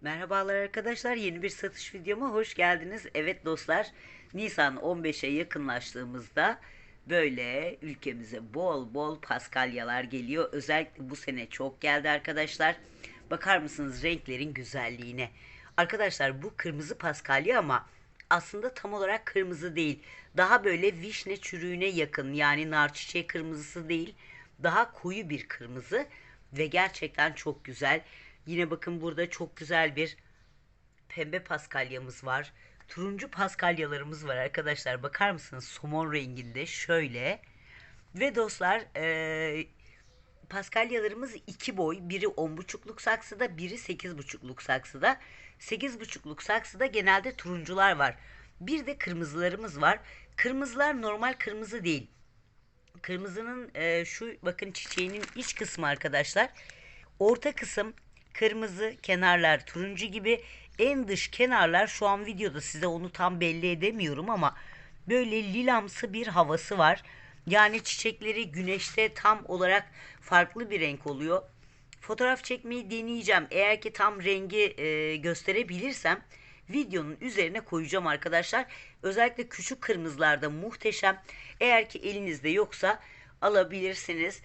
Merhabalar arkadaşlar yeni bir satış videoma hoş geldiniz. Evet dostlar Nisan 15'e yakınlaştığımızda böyle ülkemize bol bol paskalyalar geliyor. Özellikle bu sene çok geldi arkadaşlar. Bakar mısınız renklerin güzelliğine. Arkadaşlar bu kırmızı paskalya ama aslında tam olarak kırmızı değil. Daha böyle vişne çürüğüne yakın yani nar çiçeği kırmızısı değil. Daha koyu bir kırmızı ve gerçekten çok güzel. Yine bakın burada çok güzel bir pembe paskalyamız var. Turuncu paskalyalarımız var arkadaşlar. Bakar mısınız? Somon renginde şöyle. Ve dostlar eee paskalyalarımız iki boy. Biri 10,5'luk saksıda, biri 8,5'luk saksıda. 8,5'luk saksıda genelde turuncular var. Bir de kırmızılarımız var. Kırmızılar normal kırmızı değil. Kırmızının e, şu bakın çiçeğinin iç kısmı arkadaşlar. Orta kısım kırmızı, kenarlar turuncu gibi. En dış kenarlar şu an videoda size onu tam belli edemiyorum ama böyle lilamsı bir havası var. Yani çiçekleri güneşte tam olarak farklı bir renk oluyor. Fotoğraf çekmeyi deneyeceğim. Eğer ki tam rengi e, gösterebilirsem videonun üzerine koyacağım arkadaşlar. Özellikle küçük kırmızılarda muhteşem. Eğer ki elinizde yoksa alabilirsiniz.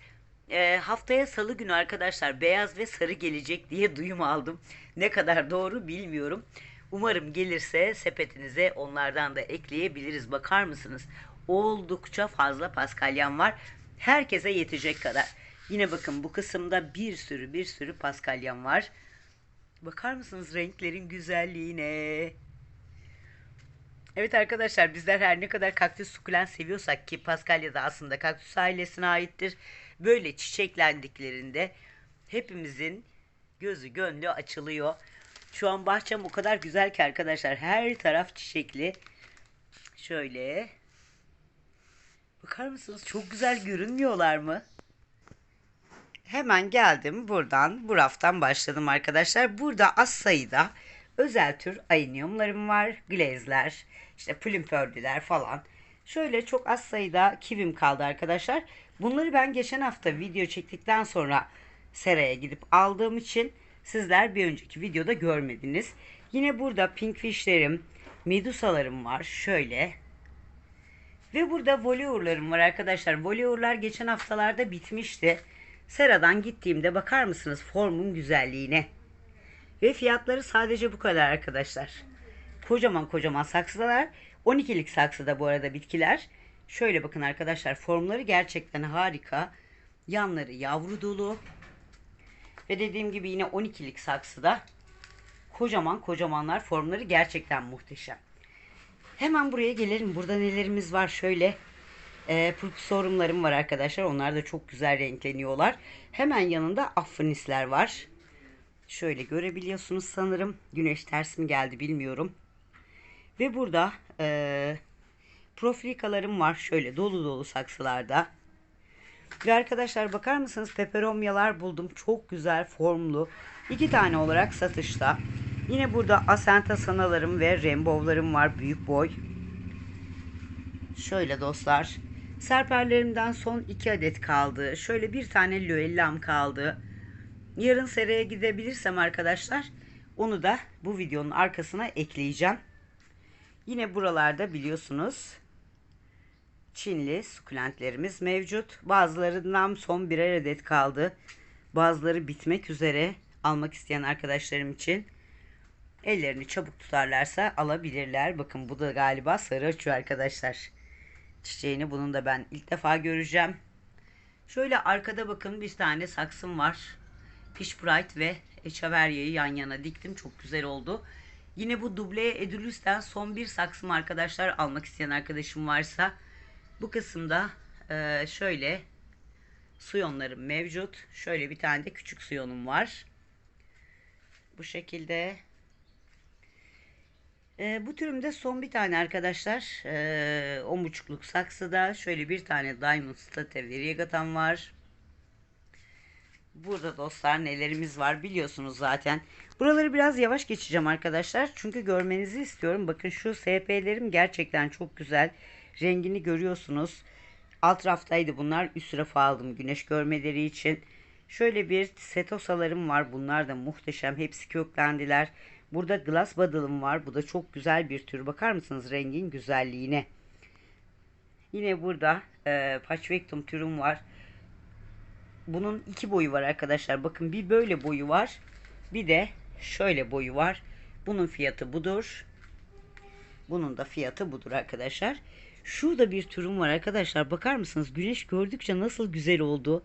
E, haftaya salı günü arkadaşlar beyaz ve sarı gelecek diye duyum aldım. Ne kadar doğru bilmiyorum. Umarım gelirse sepetinize onlardan da ekleyebiliriz. Bakar mısınız? Oldukça fazla paskalyan var. Herkese yetecek kadar. Yine bakın bu kısımda bir sürü bir sürü paskalyan var. Bakar mısınız renklerin güzelliğine? Evet arkadaşlar bizler her ne kadar kaktüs sukulent seviyorsak ki paskalya da aslında kaktüs ailesine aittir. Böyle çiçeklendiklerinde hepimizin gözü gönlü açılıyor. Şu an bahçem o kadar güzel ki arkadaşlar her taraf çiçekli. Şöyle. Bakar mısınız çok güzel görünmüyorlar mı? Hemen geldim buradan bu raftan başladım arkadaşlar. Burada az sayıda özel tür ayniumlarım var. Glazler, işte plimfördüler falan. Şöyle çok az sayıda kivim kaldı arkadaşlar. Bunları ben geçen hafta video çektikten sonra seraya gidip aldığım için sizler bir önceki videoda görmediniz. Yine burada pinkfishlerim, medusalarım var. Şöyle. Ve burada voleurlarım var arkadaşlar. Voleurlar geçen haftalarda bitmişti. Sera'dan gittiğimde bakar mısınız formun güzelliğine? Ve fiyatları sadece bu kadar arkadaşlar. Kocaman kocaman saksıdalar. 12'lik saksıda bu arada bitkiler. Şöyle bakın arkadaşlar formları gerçekten harika. Yanları yavru dolu. Ve dediğim gibi yine 12'lik saksıda kocaman kocamanlar formları gerçekten muhteşem. Hemen buraya gelelim. Burada nelerimiz var şöyle. E, purpusorumlarım var arkadaşlar. Onlar da çok güzel renkleniyorlar. Hemen yanında affinisler var. Şöyle görebiliyorsunuz sanırım. Güneş ters mi geldi bilmiyorum. Ve burada e, profilikalarım var. Şöyle dolu dolu saksılarda. Ve arkadaşlar bakar mısınız peperomyalar buldum. Çok güzel formlu. İki tane olarak satışta. Yine burada asenta sanalarım ve rainbow'larım var. Büyük boy. Şöyle dostlar. Serperlerimden son iki adet kaldı. Şöyle bir tane lüellam kaldı. Yarın seraya gidebilirsem arkadaşlar onu da bu videonun arkasına ekleyeceğim. Yine buralarda biliyorsunuz Çinli sukulentlerimiz mevcut. Bazılarından son birer adet kaldı. Bazıları bitmek üzere almak isteyen arkadaşlarım için ellerini çabuk tutarlarsa alabilirler. Bakın bu da galiba sarı açıyor arkadaşlar. Çiçeğini bunun da ben ilk defa göreceğim. Şöyle arkada bakın bir tane saksım var. Fish Bright ve Echeverria'yı yan yana diktim. Çok güzel oldu. Yine bu duble edülüsten son bir saksım arkadaşlar almak isteyen arkadaşım varsa bu kısımda e, şöyle suyonlarım mevcut. Şöyle bir tane de küçük suyonum var. Bu şekilde. E, bu türümde son bir tane arkadaşlar. E, 10.5'luk saksıda şöyle bir tane Diamond State Variegatam var. Burada dostlar nelerimiz var biliyorsunuz zaten. Buraları biraz yavaş geçeceğim arkadaşlar. Çünkü görmenizi istiyorum. Bakın şu SP'lerim gerçekten çok güzel. Rengini görüyorsunuz. Alt raftaydı bunlar. Üst rafa aldım güneş görmeleri için. Şöyle bir setosalarım var. Bunlar da muhteşem. Hepsi köklendiler. Burada glass bottle'ım var. Bu da çok güzel bir tür. Bakar mısınız rengin güzelliğine? Yine burada e, Patchvectum türüm var. Bunun iki boyu var arkadaşlar. Bakın bir böyle boyu var. Bir de şöyle boyu var. Bunun fiyatı budur. Bunun da fiyatı budur arkadaşlar. Şurada bir türüm var arkadaşlar. Bakar mısınız? Güneş gördükçe nasıl güzel oldu.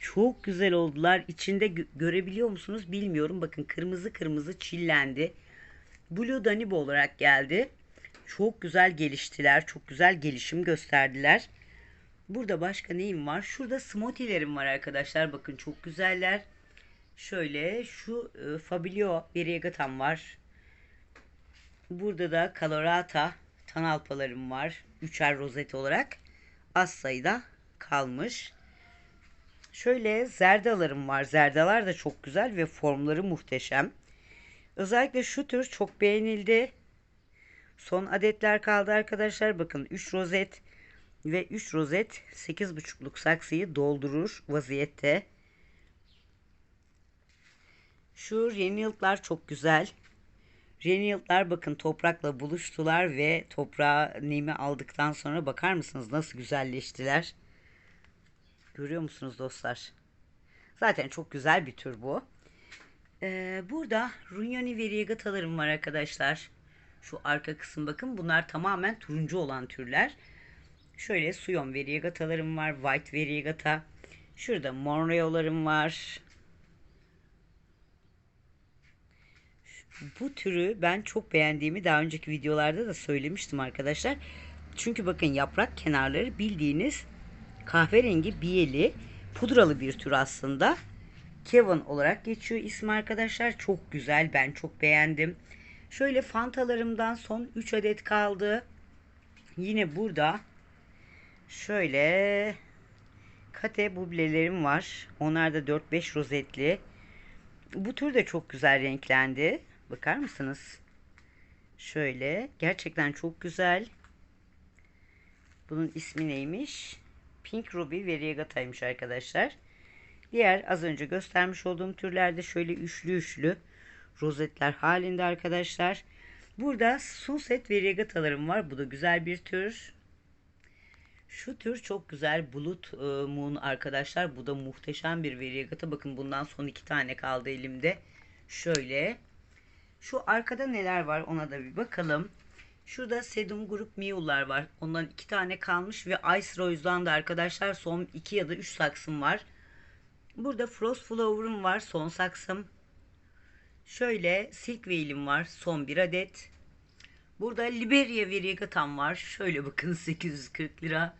Çok güzel oldular. İçinde gö- görebiliyor musunuz bilmiyorum. Bakın kırmızı kırmızı çillendi. Blue Danibo olarak geldi. Çok güzel geliştiler. Çok güzel gelişim gösterdiler. Burada başka neyim var? Şurada smoothielerim var arkadaşlar. Bakın çok güzeller. Şöyle şu e, Fabio Variegatam var. Burada da Colorata tanalpalarım var. Üçer rozet olarak. Az sayıda kalmış. Şöyle zerdalarım var. Zerdalar da çok güzel ve formları muhteşem. Özellikle şu tür çok beğenildi. Son adetler kaldı arkadaşlar. Bakın 3 rozet ve 3 rozet 8,5'luk saksıyı doldurur vaziyette. Şu Renild'lar çok güzel. Renild'lar bakın toprakla buluştular ve toprağa nemi aldıktan sonra bakar mısınız nasıl güzelleştiler. Görüyor musunuz dostlar? Zaten çok güzel bir tür bu. Ee, burada Runyoni Variegatalarım var arkadaşlar. Şu arka kısım bakın bunlar tamamen turuncu olan türler. Şöyle Suyon Variegatalarım var. White Variegata. Şurada Monreo'larım var. Bu türü ben çok beğendiğimi daha önceki videolarda da söylemiştim arkadaşlar. Çünkü bakın yaprak kenarları bildiğiniz kahverengi biyeli pudralı bir tür aslında. Kevin olarak geçiyor ismi arkadaşlar. Çok güzel. Ben çok beğendim. Şöyle fantalarımdan son 3 adet kaldı. Yine burada şöyle kate bublelerim var. Onlar da 4-5 rozetli. Bu tür de çok güzel renklendi. Bakar mısınız? Şöyle. Gerçekten çok güzel. Bunun ismi neymiş? Pink Ruby Variegata'ymış arkadaşlar. Diğer az önce göstermiş olduğum türlerde şöyle üçlü üçlü rozetler halinde arkadaşlar. Burada Sunset Variegatalarım var. Bu da güzel bir tür. Şu tür çok güzel bulut e, moon arkadaşlar. Bu da muhteşem bir variegata. Bakın bundan son iki tane kaldı elimde. Şöyle. Şu arkada neler var ona da bir bakalım. Şurada Sedum Grup Miu'lar var. Ondan iki tane kalmış ve Ice Rose'dan da arkadaşlar son iki ya da üç saksım var. Burada Frost Flower'ım var. Son saksım. Şöyle Silk Veil'im var. Son bir adet. Burada Liberia Variegatam var. Şöyle bakın 840 lira.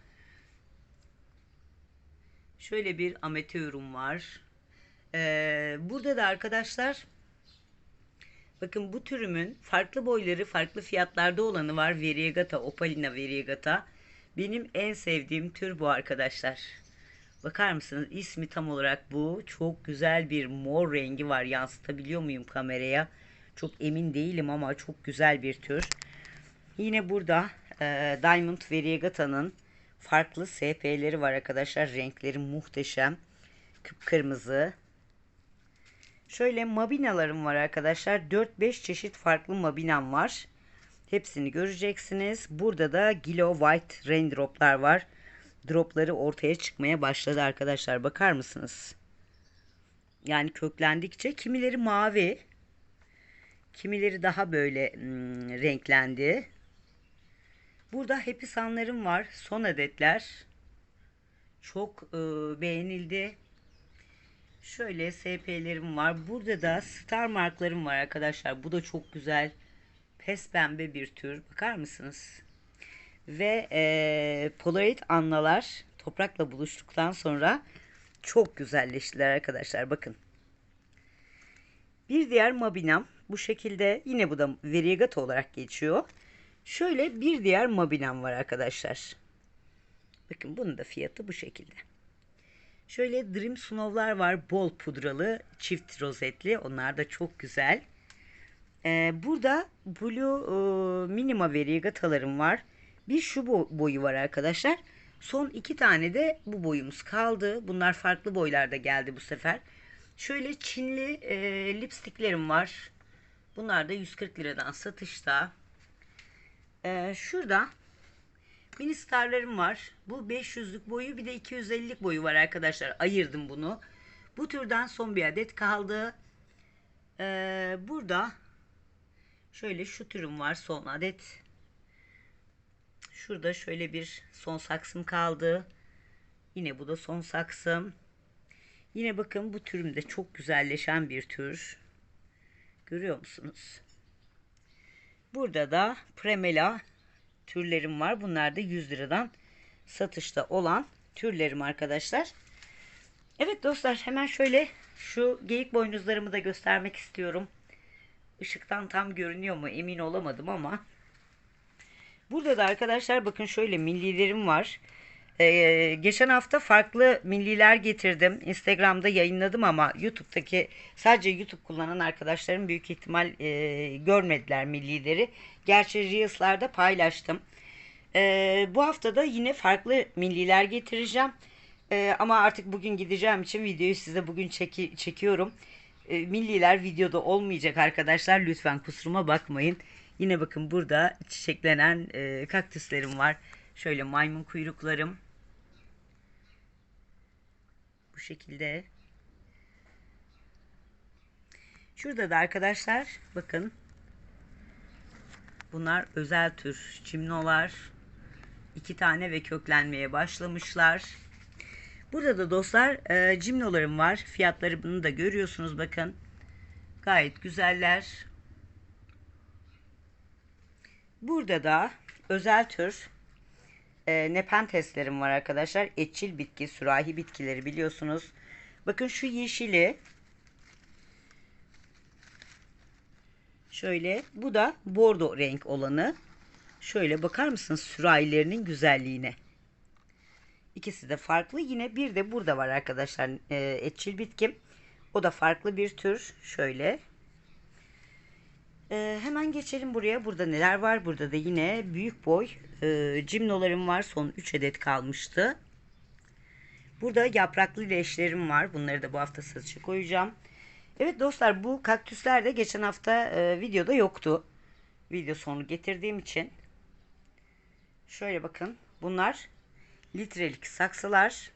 Şöyle bir amateurum var. Ee, burada da arkadaşlar bakın bu türümün farklı boyları farklı fiyatlarda olanı var. Variegata, Opalina Variegata. Benim en sevdiğim tür bu arkadaşlar. Bakar mısınız? İsmi tam olarak bu. Çok güzel bir mor rengi var. Yansıtabiliyor muyum kameraya? Çok emin değilim ama çok güzel bir tür. Yine burada e, Diamond Variegata'nın farklı SP'leri var arkadaşlar. Renkleri muhteşem. Kıpkırmızı. Şöyle mabinalarım var arkadaşlar. 4-5 çeşit farklı mabinam var. Hepsini göreceksiniz. Burada da Gilo White Raindrop'lar var. Dropları ortaya çıkmaya başladı arkadaşlar. Bakar mısınız? Yani köklendikçe kimileri mavi. Kimileri daha böyle hmm, renklendi. Burada Happy Sun'larım var. Son adetler. Çok e, beğenildi. Şöyle SP'lerim var. Burada da Star Mark'larım var arkadaşlar. Bu da çok güzel. Pes pembe bir tür. Bakar mısınız? Ve e, Polaroid anlalar toprakla buluştuktan sonra çok güzelleştiler arkadaşlar. Bakın. Bir diğer mabinam bu şekilde yine bu da variegata olarak geçiyor. Şöyle bir diğer mabinam var arkadaşlar. Bakın bunun da fiyatı bu şekilde. Şöyle Dream Snow'lar var. Bol pudralı, çift rozetli. Onlar da çok güzel. Ee, burada Blue e, Minima Variegatalarım var. Bir şu boyu var arkadaşlar. Son iki tane de bu boyumuz kaldı. Bunlar farklı boylarda geldi bu sefer. Şöyle Çinli e, lipstiklerim var. Bunlar da 140 liradan satışta. E, şurada mini starlarım var. Bu 500'lük boyu bir de 250'lik boyu var arkadaşlar. Ayırdım bunu. Bu türden son bir adet kaldı. E, burada şöyle şu türüm var son adet. Şurada şöyle bir son saksım kaldı. Yine bu da son saksım. Yine bakın bu türümde çok güzelleşen bir tür. Görüyor musunuz? Burada da Premela türlerim var. Bunlar da 100 liradan satışta olan türlerim arkadaşlar. Evet dostlar hemen şöyle şu geyik boynuzlarımı da göstermek istiyorum. Işıktan tam görünüyor mu emin olamadım ama. Burada da arkadaşlar bakın şöyle millilerim var. Ee, geçen hafta farklı milliler getirdim. Instagram'da yayınladım ama YouTube'daki sadece YouTube kullanan arkadaşlarım büyük ihtimal e, görmediler millileri. Gerçi Reels'larda paylaştım. Ee, bu hafta da yine farklı milliler getireceğim. Ee, ama artık bugün gideceğim için videoyu size bugün çeki, çekiyorum. Ee, milliler videoda olmayacak arkadaşlar. Lütfen kusuruma bakmayın. Yine bakın burada çiçeklenen e, kaktüslerim var. Şöyle maymun kuyruklarım. Bu şekilde. Şurada da arkadaşlar bakın. Bunlar özel tür çimnolar. İki tane ve köklenmeye başlamışlar. Burada da dostlar e, cimnolarım var. Fiyatlarını da görüyorsunuz bakın. Gayet güzeller. Burada da özel tür e, nepenteslerim var arkadaşlar. Etçil bitki, sürahi bitkileri biliyorsunuz. Bakın şu yeşili. Şöyle bu da bordo renk olanı. Şöyle bakar mısınız sürahilerinin güzelliğine. İkisi de farklı. Yine bir de burada var arkadaşlar e, etçil bitkim. O da farklı bir tür. Şöyle. E, hemen geçelim buraya. Burada neler var? Burada da yine büyük boy e, cimnolarım var. Son 3 adet kalmıştı. Burada yapraklı leşlerim var. Bunları da bu hafta satışa koyacağım. Evet dostlar bu kaktüsler de geçen hafta e, videoda yoktu. Video sonu getirdiğim için. Şöyle bakın. Bunlar litrelik saksılar.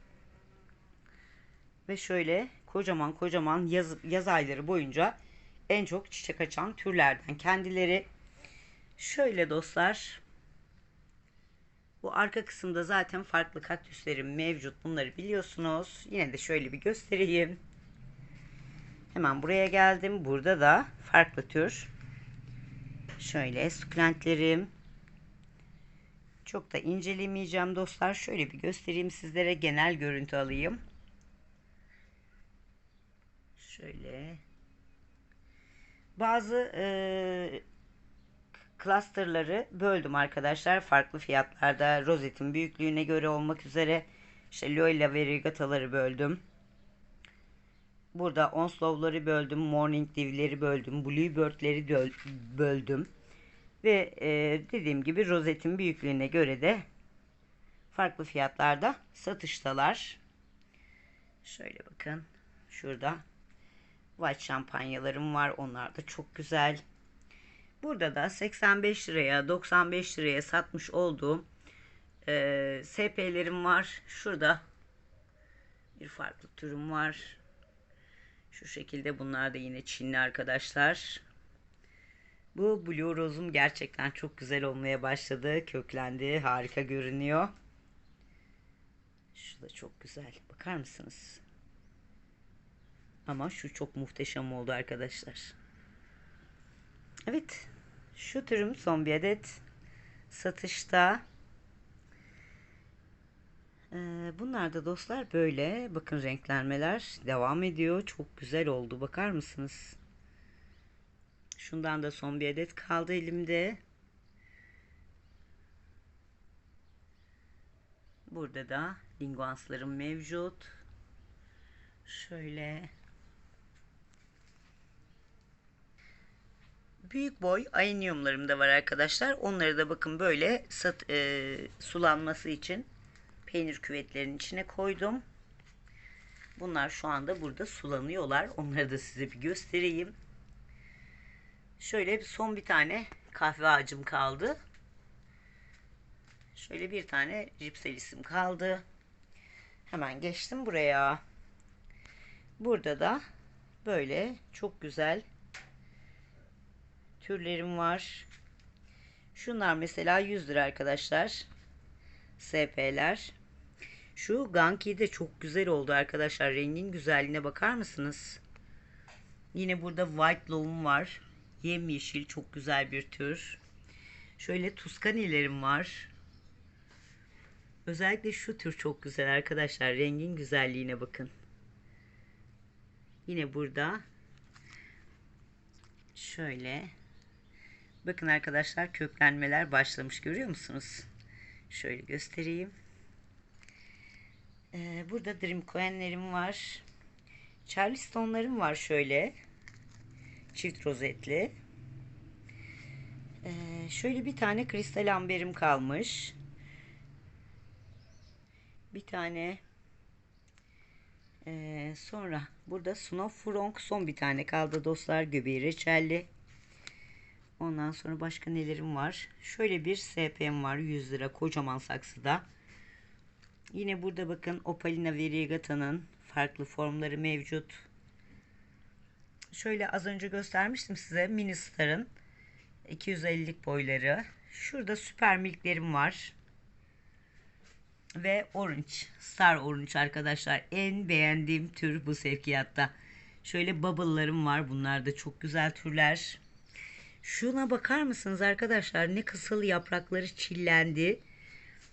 Ve şöyle kocaman kocaman yaz, yaz ayları boyunca en çok çiçek açan türlerden kendileri. Şöyle dostlar. Bu arka kısımda zaten farklı kaktüslerim mevcut. Bunları biliyorsunuz. Yine de şöyle bir göstereyim. Hemen buraya geldim. Burada da farklı tür. Şöyle sukulentlerim. Çok da incelemeyeceğim dostlar. Şöyle bir göstereyim sizlere. Genel görüntü alayım. Şöyle. Bazı e, clusterları böldüm arkadaşlar. Farklı fiyatlarda rozetin büyüklüğüne göre olmak üzere. İşte Loyola ve böldüm. Burada Onslow'ları böldüm. Morning Dew'leri böldüm. Bluebird'leri böldüm. Ve e, dediğim gibi rozetin büyüklüğüne göre de farklı fiyatlarda satıştalar. Şöyle bakın. Şurada white şampanyalarım var. Onlar da çok güzel. Burada da 85 liraya 95 liraya satmış olduğum e, SP'lerim var. Şurada bir farklı türüm var. Şu şekilde bunlar da yine Çinli arkadaşlar. Bu Blue Rose'um gerçekten çok güzel olmaya başladı. Köklendi. Harika görünüyor. Şu da çok güzel. Bakar mısınız? Ama şu çok muhteşem oldu arkadaşlar. Evet. Şu türüm son bir adet satışta. Ee, bunlar da dostlar böyle. Bakın renklenmeler devam ediyor. Çok güzel oldu. Bakar mısınız? Şundan da son bir adet kaldı elimde. Burada da linguanslarım mevcut. Şöyle. Büyük boy ayniumlarım da var arkadaşlar. Onları da bakın böyle sat, e, sulanması için peynir küvetlerinin içine koydum. Bunlar şu anda burada sulanıyorlar. Onları da size bir göstereyim. Şöyle son bir tane kahve ağacım kaldı. Şöyle bir tane cipselisim kaldı. Hemen geçtim buraya. Burada da böyle çok güzel türlerim var. Şunlar mesela 100 lira arkadaşlar. SP'ler. Şu Ganki de çok güzel oldu arkadaşlar. Rengin güzelliğine bakar mısınız? Yine burada White Love'um var. Yemyeşil çok güzel bir tür. Şöyle Tuscani'lerim var. Özellikle şu tür çok güzel arkadaşlar. Rengin güzelliğine bakın. Yine burada şöyle bakın arkadaşlar köklenmeler başlamış görüyor musunuz? Şöyle göstereyim. Ee, burada Dream Cohen'lerim var. Charleston'larım var şöyle. Çift rozetli. Ee, şöyle bir tane kristal amberim kalmış. Bir tane ee, sonra burada Snow Frog son bir tane kaldı dostlar. Göbeği reçelli. Ondan sonra başka nelerim var? Şöyle bir SP'm var 100 lira kocaman saksıda. Yine burada bakın Opalina variegata'nın farklı formları mevcut. Şöyle az önce göstermiştim size Mini Star'ın 250'lik boyları. Şurada Süper Milk'lerim var. Ve Orange, Star Orange arkadaşlar. En beğendiğim tür bu sevkiyatta. Şöyle bubble'larım var. Bunlar da çok güzel türler. Şuna bakar mısınız arkadaşlar? Ne kısıl yaprakları çillendi.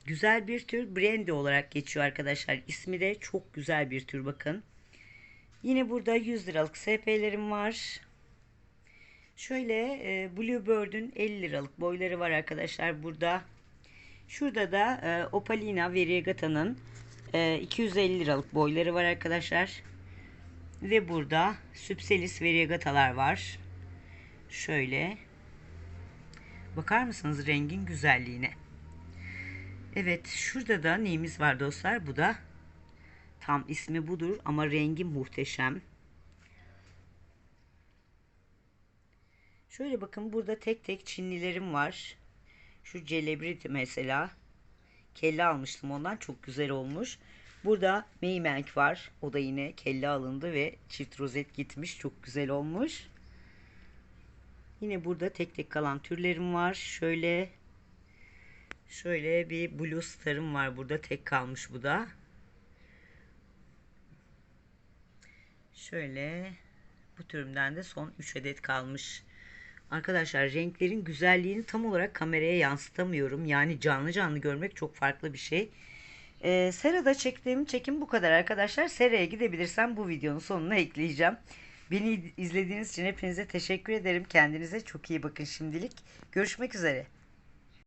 Güzel bir tür brandy olarak geçiyor arkadaşlar. İsmi de çok güzel bir tür bakın. Yine burada 100 liralık SP'lerim var. Şöyle e, Bluebird'ün 50 liralık boyları var arkadaşlar burada. Şurada da e, Opalina Variegata'nın e, 250 liralık boyları var arkadaşlar. Ve burada Süpselis Variegatalar var. Şöyle. Bakar mısınız rengin güzelliğine? Evet şurada da neyimiz var dostlar? Bu da tam ismi budur ama rengi muhteşem. Şöyle bakın burada tek tek Çinlilerim var. Şu celebrity mesela. Kelle almıştım ondan çok güzel olmuş. Burada Maybank var. O da yine kelle alındı ve çift rozet gitmiş. Çok güzel olmuş. Yine burada tek tek kalan türlerim var. Şöyle şöyle bir blue star'ım var. Burada tek kalmış bu da. Şöyle bu türümden de son 3 adet kalmış. Arkadaşlar renklerin güzelliğini tam olarak kameraya yansıtamıyorum. Yani canlı canlı görmek çok farklı bir şey. Ee, Sera'da çektiğim çekim bu kadar arkadaşlar. Sera'ya gidebilirsem bu videonun sonuna ekleyeceğim. Beni izlediğiniz için hepinize teşekkür ederim. Kendinize çok iyi bakın şimdilik. Görüşmek üzere.